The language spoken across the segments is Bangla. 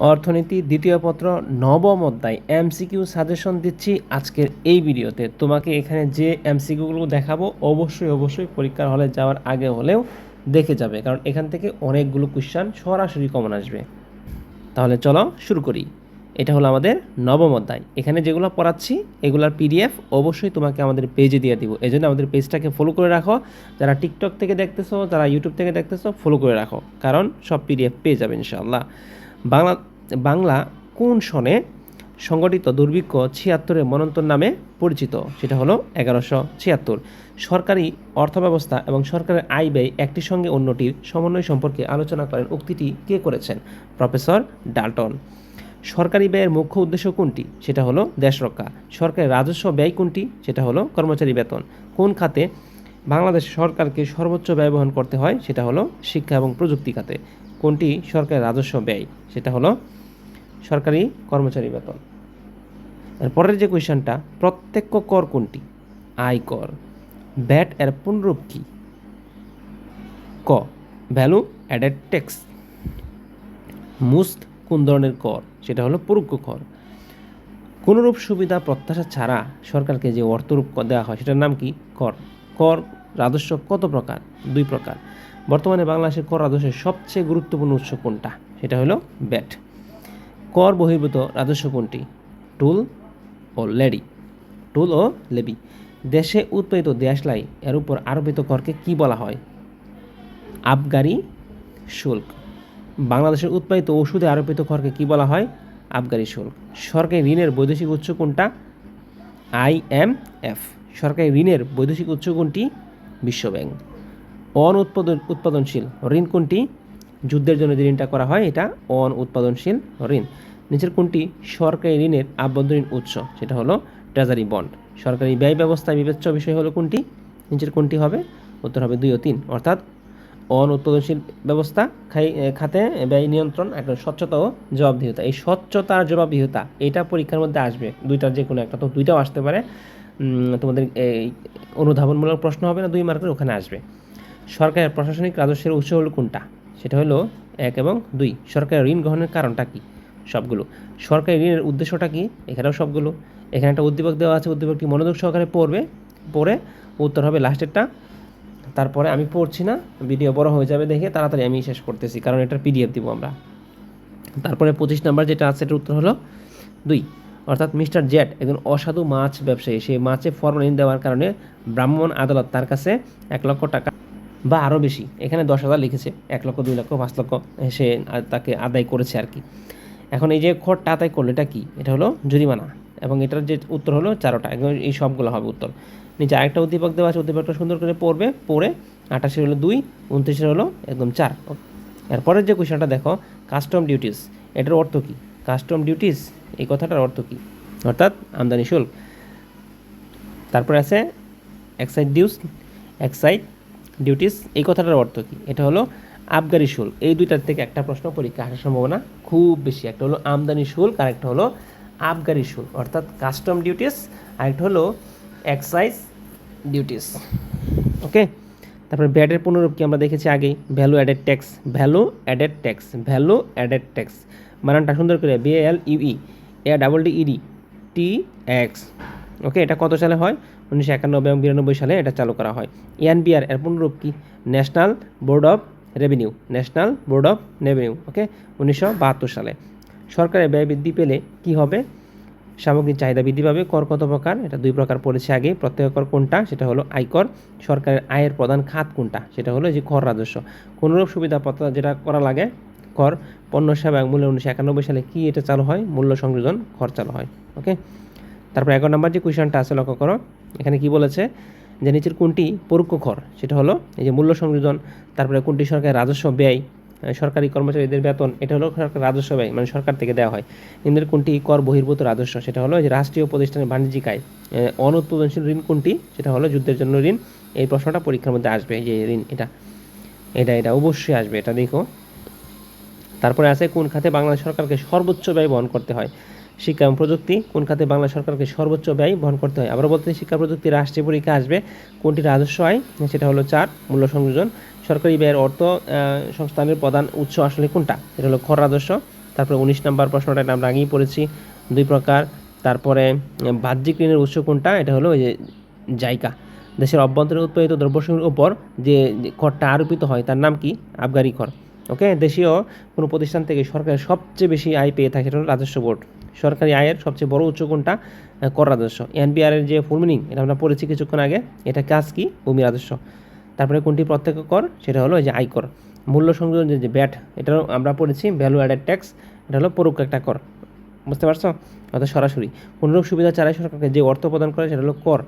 অর্থনীতি, দ্বিতীয় পত্র, নবম অধ্যায়, এমসিকিউ সাজেশন দিচ্ছি আজকের এই ভিডিওতে। তোমাকে এখানে যে এমসিকিউগুলো দেখাবো, অবশ্যই অবশ্যই পরীক্ষার হলে যাওয়ার আগে হলেও দেখে যাবে, কারণ এখান থেকে অনেকগুলো কোশ্চান সরাসরি কমন আসবে। তাহলে চলো শুরু করি। এটা হলো আমাদের নবম অধ্যায়। এখানে যেগুলো পড়াচ্ছি, এগুলার পিডিএফ অবশ্যই তোমাকে আমাদের পেজে দিয়ে দিব। এই জন্য আমাদের পেজটাকে ফলো করে রাখো। যারা টিকটক থেকে দেখতেছো, যারা ইউটিউব থেকে দেখতেছো ফলো করে রাখো, কারণ সব পিডিএফ পেয়ে যাবে, ইনশাআল্লাহ। বাংলা বাংলা কোন সনে সংগঠিত দুর্ভিক্ষ ছিয়াত্তরের মনন্তর নামে পরিচিত? সেটা হলো এগারোশো ছিয়াত্তর। সরকারি অর্থব্যবস্থা এবং সরকারের আয় ব্যয় একটির সঙ্গে অন্যটির সমন্বয় সম্পর্কে আলোচনা করেন উক্তিটি কে করেছেন? Professor Dalton. সরকারি ব্যয়ের মুখ্য উদ্দেশ্য কোনটি? সেটা হলো দেশ রক্ষা। সরকারের রাজস্ব ব্যয় কোনটি? সেটা হলো কর্মচারী বেতন। কোন খাতে বাংলাদেশ সরকারকে সর্বোচ্চ ব্যয় বহন করতে হয়? সেটা হলো শিক্ষা এবং প্রযুক্তি খাতে। কোনটি সরকারের রাজস্ব ব্যয়? সেটা হলো সরকারি কর্মচারী বেতন। এর পরের যে কোয়েশনটা, প্রত্যক্ষ কর কোনটি? আয় কর। ব্যাট এর পুনরূপ কি? ক, ভ্যালু অ্যাডেড ট্যাক্স। মুস্ত কোন ধরনের কর? সেটা হলো পরোক্ষ কর। কোনরূপ সুবিধা প্রত্যাশা ছাড়া সরকারকে যে অর্থরূপ দেওয়া হয়, সেটার নাম কি? কর। কর রাজস্ব কত প্রকার? দুই প্রকার। বর্তমানে বাংলাদেশের কর রাজস্বের সবচেয়ে গুরুত্বপূর্ণ উৎস কোনটা? সেটা হলো ব্যাট। কর বহির্ভূত রাজস্ব কোনটি? টুল ও লেডি। টুল ও লেবি। দেশে উৎপাদিত দেশলাই, এর উপর আরোপিত করকে কি বলা হয়? আবগারি শুল্ক। বাংলাদেশের উৎপাদিত ওষুধে আরোপিত করকে কি বলা হয়? আবগারি শুল্ক। সরকারি ঋণের বৈদেশিক উৎস কোনটা? আইএমএফ সরকারি ঋণের বৈদেশিক উৎস কোনটি? বিশ্বব্যাংক। অন উৎপাদন উৎপাদনশীল ঋণ কোনটি? যুদ্ধের জন্য যে ঋণটা করা হয়, এটা অন উৎপাদনশীল ঋণ। নিচের কোনটি? সরকারি ঋণের আভ্যন্তরীণ উৎস, সেটা হলো ট্রেজারি বন্ড সরকারি ব্যয় ব্যবস্থায় বিবেচ্য বিষয় হলো কোনটি? নিচের কোনটি হবে? উত্তর হবে দুই ও তিন। অর্থাৎ অন উৎপাদনশীল ব্যবস্থা, খাই খাতে ব্যয় নিয়ন্ত্রণ, একটা স্বচ্ছতা ও জবাবদিহিতা। এই স্বচ্ছতা আর জবাবদিহিতা, এটা পরীক্ষার মধ্যে আসবে। দুইটার যে কোনো একটা, তো দুইটাও আসতে পারে। তোমাদের এই অনুধাবনমূলক প্রশ্ন হবে না, দুই মার্কের ওখানে আসবে। সরকারের প্রশাসনিক রাজস্বের উৎস হলো কোনটা? সেটা হলো এক এবং দুই। সরকারের ঋণ গ্রহণের কারণটা কি? সবগুলো। সরকারি ঋণের উদ্দেশ্যটা কি? এখানেও সবগুলো। এখানে একটা উদ্দীপক দেওয়া আছে উদ্দীপকটি মনোযোগ সহকারে পড়বে, পড়ে উত্তর হবে লাস্টেরটা। তারপরে আমি পড়ছি না, ভিডিও বড় হয়ে যাবে দেখে তাড়াতাড়ি আমি শেষ করতেছি, কারণ এটার পিডিএফ দিব আমরা। তারপরে পঁচিশ নাম্বার যেটা আছে, এটার উত্তর হলো দুই। অর্থাৎ মিস্টার জেট একজন অসাধু মাছ ব্যবসায়ী। সে মাছে ফরমালিন দেওয়ার কারণে ব্রাহ্মণ আদালত তার কাছে এক লক্ষ টাকা বা আরও বেশি। এখানে দশ হাজার লিখেছে, এক লক্ষ, দুই লক্ষ, পাঁচ লক্ষ সে তাকে আদায় করেছে আর কি। এখন এই যে খরটা আদায় করল, এটা কি? এটা হলো জরিমানা এবং এটার যে উত্তর হলো চারোটা। একদম এই সবগুলো হবে উত্তর। নিচে আরেকটা উদ্দীপক দেওয়া আছে, উদ্দীপকটা সুন্দর করে পড়বে, পড়ে আঠাশের হলো দুই, উনত্রিশের হলো একদম চার। এরপরের যে কোয়েশনটা দেখো, কাস্টম ডিউটিস, এটার অর্থ কী? কাস্টম ডিউটিস, এই কথাটার অর্থ কী? অর্থাৎ আমদানি শুল্ক। তারপরে আছে এক্সাইড ডিউস, এক্সাইড ডিউটিস এই কথাটার অর্থ কী? এটা হলো আবগারি শুল্ক। এই দুইটার থেকে একটা প্রশ্ন পরীক্ষা আসার সম্ভাবনা খুব বেশি। একটা হলো আমদানি শুল্ক, আর একটা হলো আবগারি শুল্ক। অর্থাৎ কাস্টম ডিউটিস আর একটা হলো এক্সাইজ ডিউটিস ওকে? তারপরে ব্যাডের পুনরূপ কি আমরা দেখেছি আগেই? Value added tax value added tax value added tax বানানটা সুন্দর করে V L U E A double D E D T X okay, এটা কত সালে হয়? উনিশশো একানব্বই এবং বিরানব্বই সালে এটা চালু করা হয়। এনবিআর এর পুনরূপ কি? National board of revenue national board of revenue okay? উনিশশো বাহাত্তর সালে। সরকারের ব্যয় বৃদ্ধি পেলে কি হবে? সামগ্রিক চাহিদা বৃদ্ধি পাবে। কর কত প্রকার? এটা দুই প্রকার পড়েছে আগে। প্রত্যেক কর কোনটা? সেটা হলো আয়কর সরকারের আয়ের প্রধান খাত কোনটা? সেটা হলো যে কর রাজস্ব। কোনোরূপ সুবিধা পত্র যেটা করা লাগে? কর, পণ্য, সেবা মূল্য উনিশশো একানব্বই সালে কি এটা চালু হয়? মূল্য সংযোজন কর চালু হয়, ওকে? তারপর এগারো নম্বর যে কোয়েশনটা আছে, লক্ষ্য করো, এখানে কি বলেছে যে নিচের কোনটি পরোক্ষ কর সেটা হলো এই যে মূল্য সংযোজন, তারপরে কোনটি সরকারের রাজস্ব ব্যয় সরকারি কর্মচারীদের বেতন, এটা হলো সরকার রাজস্ব ব্যয় মানে সরকার থেকে দেওয়া হয়। নিম্নের কোনটি কর বহির্ভূত রাজস্ব, সেটা হলো যে রাষ্ট্রীয় প্রতিষ্ঠানের বাণিজ্যিক আয় অনুৎপাদনশীল ঋণ কোনটি, সেটা হলো যুদ্ধের জন্য ঋণ, এই প্রশ্নটা পরীক্ষার মধ্যে আসবে, যে ঋণ এটা এটা এটা অবশ্যই আসবে, এটা দেখো। তারপরে আছে কোন খাতে বাংলাদেশ সরকারকে সর্বোচ্চ ব্যয় বহন করতে হয়? শিক্ষা এবং প্রযুক্তি, কোন খাতে বাংলা সরকারকে সর্বোচ্চ ব্যয় বহন করতে হয়? আবার বলতে শিক্ষা প্রযুক্তি রাষ্ট্রীয় পরীক্ষা আসবে। কোনটি রাজস্ব আয়? সেটা হলো চার, মূল্য সংযোজন। সরকারি ব্যয়ের অর্থ সংস্থানের প্রধান উৎস আসলে কোনটা? এটা হলো খর রাজস্ব। তারপরে উনিশ নাম্বার প্রশ্নটা আমরা আগেই পড়েছি। দুই প্রকার। তারপরে বাহ্যিক ঋণের উৎস কোনটা? এটা হলো ওই যে জায়গা দেশের অভ্যন্তরে উৎপাদিত দ্রব্যসমূহের উপর যে করটা আরোপিত হয়, তার নাম কি? আবগারি কর ওকে? দেশীয় কোনো প্রতিষ্ঠান থেকে সরকারের সবচেয়ে বেশি আয় পেয়ে থাকে সেটা হলো রাজস্ব বোর্ড। সরকারি আয়ের সবচেয়ে বড় উৎস কোনটা? কর রাজস্ব। এনবিআর এর যে ফুল মিনিং এটা আমরা পড়েছি কিছুক্ষণ আগে, এটা কাজ কি? ভূমি রাজস্ব। তারপরে কোনটি প্রত্যক্ষ কর? সেটা হলো যে আয়কর মূল্য সংযোজন যে ব্যাট এটাও আমরা পড়েছি ভ্যালু অ্যাডেড ট্যাক্স এটা হলো পরোক্ষ একটা কর। বুঝতে পারছ? অর্থাৎ সরাসরি। কোনোরূপ সুবিধা ছাড়াই সরকারকে যে অর্থ প্রদান করে, সেটা হলো কর।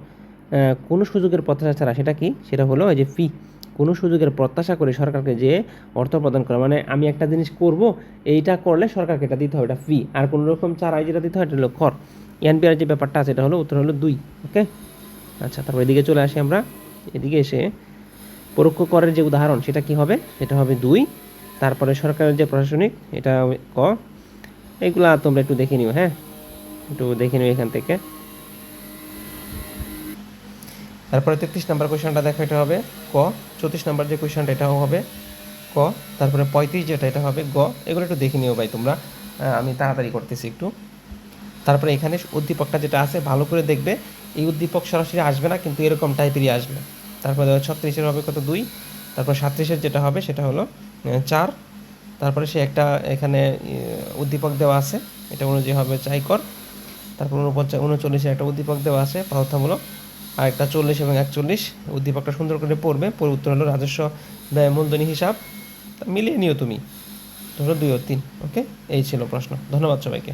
কোনো সুযোগের প্রত্যাশা ছাড়া সেটা কি? সেটা হলো এই যে ফি কোনো সুযোগের প্রত্যাশা করে সরকারকে যে অর্থ প্রদান করে মানে আমি একটা জিনিস করব, এইটা করলে সরকারকে এটা দিতে হবে, এটা ফি আর কোনো রকম চারাই যেটা দিতে হয়, এটা হলো কর এনপিআর যে ব্যাপারটা আছে, এটা হলো, উত্তর হলো দুই ওকে আচ্ছা তারপর এদিকে চলে আসি আমরা। এদিকে এসে পরোক্ষ করের যে উদাহরণ, সেটা কি হবে? সেটা হবে দুই। তারপরে সরকারের যে প্রশাসনিক, এটা ক? এগুলা তোমরা একটু দেখে নিও হ্যাঁ? একটু দেখে নিও এখান থেকে। তারপরে তেত্রিশ নাম্বার কোয়েশনটা দেখো, এটা হবে ক। চৌত্রিশ নাম্বার যে কোয়েশনটা, এটাও হবে ক। তারপরে পঁয়ত্রিশ যেটা, এটা হবে গ। এগুলো একটু দেখে নিও ভাই তোমরা। আমি তাড়াতাড়ি করতেছি একটু। তারপরে এখানে উদ্দীপকটা যেটা আছে, ভালো করে দেখবে। এই উদ্দীপক সরাসরি আসবে না, কিন্তু এরকম টাইপেরই আসবে। তারপরে ছত্রিশের হবে কত? দুই। তারপর সাতত্রিশের যেটা হবে, সেটা হলো চার। তারপরে সে একটা এখানে উদ্দীপক দেওয়া আছে। এটা অনুযায়ী হবে চাই কর তারপর উনপঞ্চাশ উনচল্লিশে একটা উদ্দীপক দেওয়া আছে। বাধ্যতামূলক আর একটা চল্লিশ এবং একচল্লিশ। উদ্দীপকটা সুন্দর করে পড়বে। পরে উত্তর হলো রাজস্ব ব্যয় মূলধনী হিসাব মিলিয়ে নিও তুমি। ধরো দুই ও তিন, ওকে? এই ছিল প্রশ্ন। ধন্যবাদ সবাইকে।